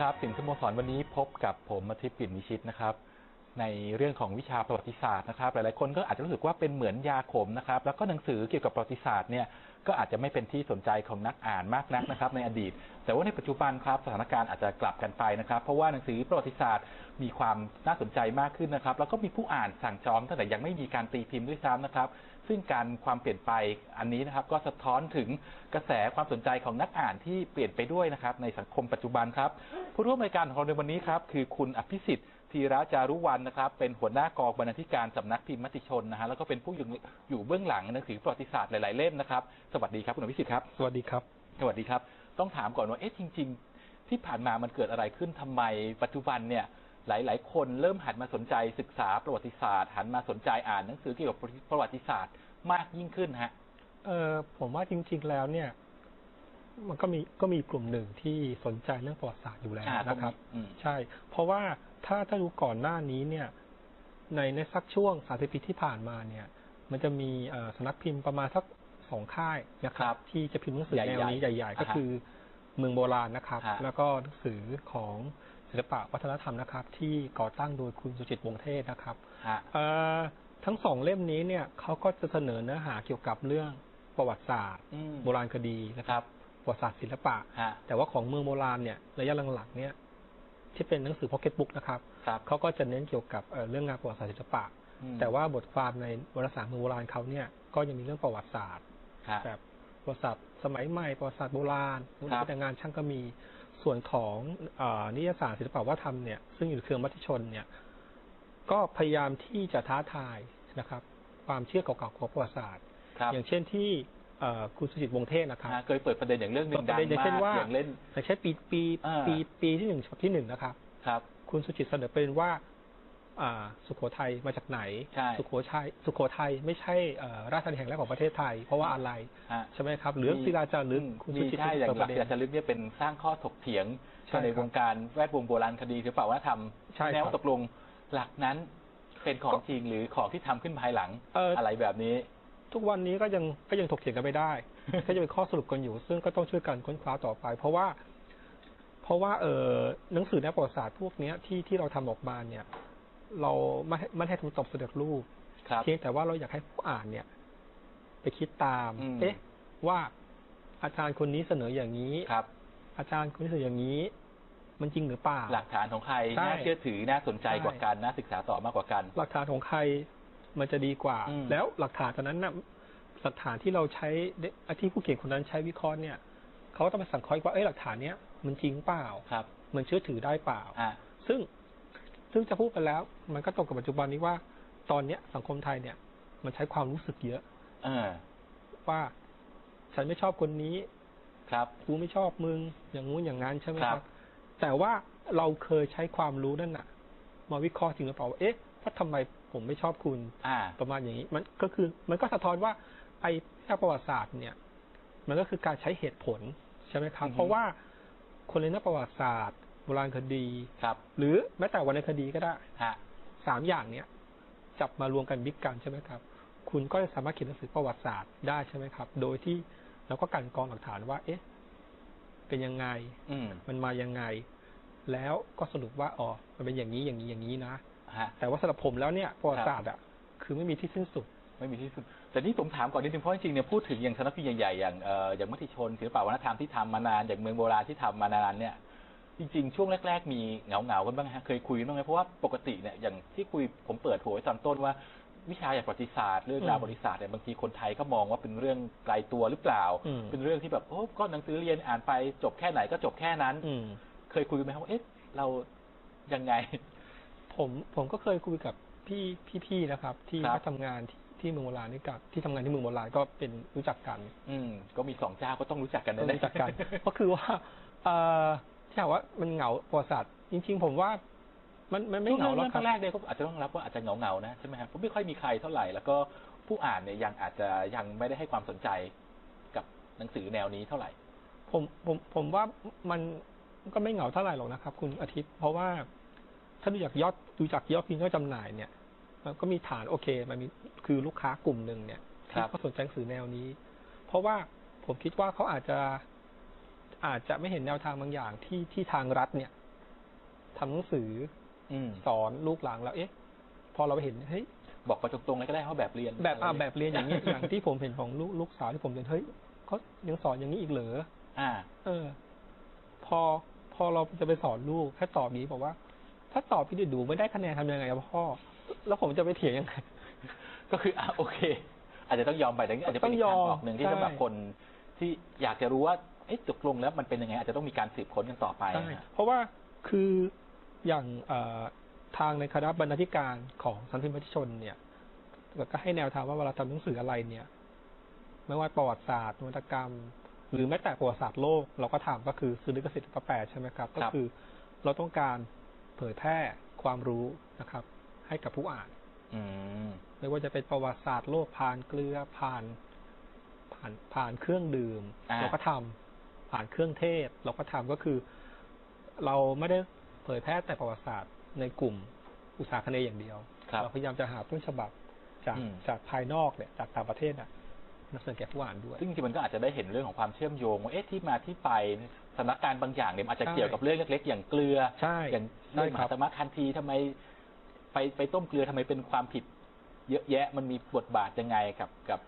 ครับ สิ่งสโมสรวันนี้พบกับผมอาทิตย์ปิ่นนิชิตนะครับ ในเรื่องของวิชาประวัติศาสตร์นะครับหลายๆคนก็อาจจะรู้สึกว่าเป็นเหมือนยาขมนะครับแล้วก็หนังสือเกี่ยวกับประวัติศาสตร์เนี่ยก็อาจจะไม่เป็นที่สนใจของนักอ่านมากนักนะครับ ในอดีต แต่ว่าในปัจจุบันครับสถานการณ์อาจจะกลับกันไปนะครับ เพราะว่าหนังสือประวัติศาสตร์มีความน่าสนใจมากขึ้นนะครับ แล้วก็มีผู้อ่านสั่งจองตั้งแต่ยังไม่มีการตีพิมพ์ด้วยซ้ำนะครับ ซึ่งการความเปลี่ยนไปอันนี้นะครับ ก็สะท้อนถึงกระแสความสนใจของนักอ่านที่เปลี่ยนไปด้วยนะครับ ในสังคมปัจจุบันครับ ผู้ร่วมรายการของเราในวันนี้ครับคือคุณอภิสิทธิ์ ธีระจารุวรรณนะครับ เป็นหัวหน้ากองบรรณาธิการสำนักพิมพ์มติชนนะฮะแล้วก็เป็นผู้อยู่อยู่เบื้องหลังหนังสือประวัติศาสตร์หลายๆเล่มนะครับ สวัสดีครับคุณอภิสิทธิ์ครับ สวัสดีครับ สวัสดีครับ ต้องถามก่อนว่าเอ๊ะจริง ๆ ที่ผ่านมามันเกิดอะไรขึ้นทำไมปัจจุบันเนี่ยหลาย ๆ คนเริ่มหันมาสนใจศึกษาประวัติศาสตร์ หันมาสนใจอ่านหนังสือเกี่ยวกับประวัติศาสตร์มากยิ่งขึ้นฮะเออผมว่าจริง ๆ แล้วเนี่ย มันก็มีก็มีกลุ่มหนึ่งที่สนใจเรื่องประวัติศาสตร์อยู่แล้วอ่านะครับอืมใช่ เพราะว่าถ้าถ้าดูก่อนหน้านี้เนี่ย ในในสักช่วงสามสิบปีที่ผ่านมาเนี่ย มันจะมีเอ่อสำนักพิมพ์ประมาณสักสองค่ายนะคครัรับบที่จะพิมพ์หนังสือใหญ่แนๆวนี้ใหญ่ๆ ก็อ่าฮะคือเมืองโบราณนะครับฮะแล้วก็หนังสือของศิลปะวัฒนธรรมนะครับ ที่ก่อตั้งโดยคุณสุจิตวงศ์เทศนะครับฮะเอ่อทั้งสองเล่มนี้เนี่ยเขาก็จะเสนอเนื้อหาเกี่ยวกับเรื่องประวัติศาสตร์อืมโบราณคดีนะคครัรับบ ประวัติศาสตร์ศิลปะ ฮะ แต่ว่าของเมืองโบราณเนี่ยระยะหลังๆเนี่ยที่เป็นหนังสือพ็อกเก็ตบุ๊กนะครับครับ เขาก็จะเน้นเกี่ยวกับเอ่อเรื่องงานประวัติศาสตร์ศิลปะ อืมแต่ว่าบทความในวารสารเมืองโบราณเขาเนี่ยก็ยังมีเรื่องประวัติศาสตร์ ฮะ แบบประวัติศาสตร์สมัยใหม่ประวัติศาสตร์โบราณครับ แต่งานช่างก็มีส่วนของเออนิยสารศิลปะวัฒนธรรมเนี่ยซึ่งอยู่ในเครือมติชนเนี่ยก็พยายามที่จะท้าทายนะครับ ความเชื่อเก่าๆของประวัติศาสตร์ ครับ อย่างเช่นที่ เอ่อคุณสุจิตวงศ์เทศนะครับฮะเคยเปิดประเด็นอย่างเรื่องหนึ่งเปิดดัประงเด็นอย่างมาเช่นกว่าอย่างเล่นอย่างเช่นปีปีอ่าปีปีที่หนึ่งฉบับที่หนึ่งนะครับ ครับ คุณสุจิตเสนอประเด็นว่าอ่าสุโขทัยมาจากไหนใช่สุโขทัยสุโขทัยไม่ใช่เอ่อราชธานีแห่งแรกของประเทศไทย เพราะว่าอะไรฮะใช่ไหมครับหรือศิลาจารึกอืมคุณมีสุจิตใช่อย่างเปิดหปลักระเด็ศิลาจานรึกเนี่ยเป็นสร้างข้อถกเถียงใช่ในครับวงการแวดวงโบราณคดีหรือเปล่าว่าทำใช่ครับแม้ว่าตกลงหลักนั้นเป็นของจริงหรือของที่ทำขึ้นภายหลังเอ่อออะไรแบบนี้ ทุกวันนี้ก็ยังก็ยังถกเถียงกันไม่ได้ ก็ยังเป็นข้อสรุปกันอยู่ ซึ่งก็ต้องช่วยกันค้นคว้าต่อไป เพราะว่า เพราะว่าเออหนังสือแนวประวัติศาสตร์พวกเนี้ยที่ที่เราทำออกมาเนี่ย เราไม่ให้ไม่ให้ทำตบเสด็จรูปครับเพียงแต่ว่าเราอยากให้ผู้อ่านเนี่ย ไปคิดตามอืมเอ๊ะ ว่าอาจารย์คนนี้เสนออย่างนี้ครับ อาจารย์คนนี้เสนออย่างนี้ มันจริงหรือเปล่า หลักฐานของใครใช่น่าเชื่อถือน่าสนใจใช่กว่ากันน่าศึกษาต่อมากกว่ากัน หลักฐานของใคร มันจะดีกว่าอืมแล้วหลักฐานตอนนั้นน่ะหลักฐานที่เราใช้ที่ผู้เขียนคนนั้นใช้วิเคราะห์เนี่ยเขาก็ต้องไปสังเคราะห์ว่าเอ้ยหลักฐานเนี้ยมันจริงเปล่าครับ มันเชื่อถือได้เปล่าอ่าซึ่งซึ่งจะพูดกันแล้ว มันก็ตรงกับปัจจุบันนี้ว่า ตอนเนี้ยสังคมไทยเนี่ย มันใช้ความรู้สึกเยอะเออว่าฉันไม่ชอบคนนี้ ครับกูไม่ชอบมึง อย่างงู้นอย่างนั้นใช่ไหมคครัรับบแต่ว่าเราเคยใช้ความรู้นั่นน่ะ มาวิเคราะห์จริงหรือเปล่าว่าเอ๊ะว่าทำไม ผมไม่ชอบคุณอ่า ประมาณอย่างนี้ มันก็คือ มันก็สะท้อนว่า ไอ้วิชาประวัติศาสตร์เนี่ย มันก็คือการใช้เหตุผลใช่ไหมครับ อือฮึ เพราะว่าคนเรียนนักประวัติศาสตร์โบราณคดี ครับหรือแม้แต่วรรณคดีก็ได้ฮะสามอย่างเนี้ยจับมารวมกันบิ๊กกันใช่ไหมครับ คุณก็จะสามารถเขียนหนังสือประวัติศาสตร์ได้ใช่ไหมครับ โดยที่เราก็กลันกรองหลักฐานว่า เอ๊ะ เป็นยังไง อืม มันมายังไง แล้วก็สรุปว่าอ๋อมันเป็นอย่างนี้อย่างนี้อย่างนี้นะ ฮะ แต่ว่าสำหรับผมแล้วเนี่ยประวัติศาสตร์อะคือไม่มีที่สิ้นสุด ไม่มีที่สุด แต่นี่ผมถามก่อนนิดนึงเพราะจริงๆเนี่ยพูดถึงอย่างสำนักพิมพ์ใหญ่ๆอย่างเอ่ออย่างมติชนศิลปะวัฒนธรรมที่ทำมานานอย่างเมืองโบราณที่ทำมานานเนี่ย จริงๆ ช่วงแรก ๆ มีเหงาๆกันบ้างไหมฮะเคยคุยกันบ้างไหมเพราะว่าปกติเนี่ยอย่างที่คุยผมเปิดหัวไว้ตอนต้นว่า วิชาอย่างประวัติศาสตร์เรื่องราวอืมบริษัทเนี่ยบางทีคนไทยก็มองว่าเป็นเรื่องไกลตัวหรือเปล่า อืม เป็นเรื่องที่แบบโอ้ก็หนังสือเรียนอ่านไปจบแค่ไหนก็จบแค่นั้น อืม เคยคุยกันไหมครับว่าเอ๊ะเรายังไง ผมผมก็เคยคุยกับพี่พี่ๆนะครับ ที่ครับเขาทำงานที่ที่เมืองโบราณนี่กับที่ทำงานที่เมืองโบราณก็เป็นรู้จักกัน อืม ก็มีสองเจ้าก็ต้องรู้จักกันต้องแน่ๆ รู้จักกัน ก็คือว่าเอ่อที่ถามว่ามันเหงาประวัติศาสตร์จริง ๆ ผมว่า มันมันไม่ช่วงเหงาหรอกเริ่มครับแรกๆเนี่ยก็อาจจะต้องรับว่าอาจจะเหงาๆนะใช่ไหมครับเพราะไม่ค่อยมีใครเท่าไหร่ แล้วก็ผู้อ่านเนี่ยยังอาจจะยังไม่ได้ให้ความสนใจกับหนังสือแนวนี้เท่าไหร่ ผมผมผมว่ามันก็ไม่เหงาเท่าไหร่หรอกนะครับ คุณอาทิตย์ เพราะว่า ถ้าดูจากยอดดูจากยอดพิมพ์ยอดจำหน่ายเนี่ยมันก็มีฐานโอเค มันมีคือลูกค้ากลุ่มหนึ่งเนี่ยครัที่บเขาสนใจหนังสือแนวนี้ เพราะว่าผมคิดว่าเขาอาจจะอาจจะไม่เห็นแนวทางบางอย่างที่ที่ทางรัฐเนี่ยทำหนังสืออืมสอนลูกหลานแล้วเอ๊ะ พอเราไปเห็นเฮ้ยบอกไปตรงๆเลยก็ได้เขาแบบเรียน แบบอ่าะไรแบบเรียนอย่างนี้อย่างที่ผมเห็นของลูกลูกสาวที่ผมเรียนเฮ้ยเขายังสอนอย่างนี้อีกเหรออ่า เออ พอพอเราจะไปสอนลูกแค่ตอบนี้บอกว่า ถ้าตอบพี่ดิดูไม่ได้คะแนนทำยังไงอะพ่อ แล้วผมจะไปเถียงยังไง ก็คืออะโอเค อาจจะต้องยอมไปแต่นี่อาจจะเป็นอีกต้องยทาองมออกหนึ่งที่ใช่สำหรับคนที่อยากจะรู้ว่าเอ๊ะตกลงแล้วมันเป็นยังไง อาจจะต้องมีการสืบค้นกันต่อไปใช่นะฮะเพราะว่าคืออย่างเอ่อทางในคณะบรรณาธิการของสันติมติชนเนี่ยก็ให้แนวทางว่าเวลาทำหนังสืออะไรเนี่ย ไม่ว่าประวัติศาสตร์นวัตกรรม หรือแม้แต่ประวัติศาสตร์โลก เราก็ถามก็คือซื้อลิขสิทธิ์ก็แปลใช่ไหมครับ ก็คือเราต้องการ เผยแพร่ความรู้นะครับ ให้กับผู้อ่านอืมไม่ว่าจะเป็นประวัติศาสตร์โลกผ่านเกลือผ่านผ่านผ่านเครื่องดื่มอ่าเราก็ทำผ่านเครื่องเทศ เราก็ทำก็คือ เราไม่ได้เผยแพร่แต่ประวัติศาสตร์ในกลุ่มอุตสาหคเนย์อย่างเดียวครับเราพยายามจะหาต้นฉบับจากอืมจากภายนอกเนี่ยจากต่างประเทศน่ะ นำเสนอแก่ผู้อ่านด้วย ซึ่งจริงๆมันก็อาจจะได้เห็นเรื่องของความเชื่อมโยงว่าเอ๊ะที่มาที่ไปสถานการณ์บางอย่างเนี่ยมันอาจจะใช่เกี่ยวกับเรื่องเล็ก ๆ อย่างเกลือใช่อย่างใช่เรื่องมครัหาบสมาคันธีทำไมไปไปต้มเกลือทำไมเป็นความผิด เยอะแยะมันมีบทบาทยังไงกับกับ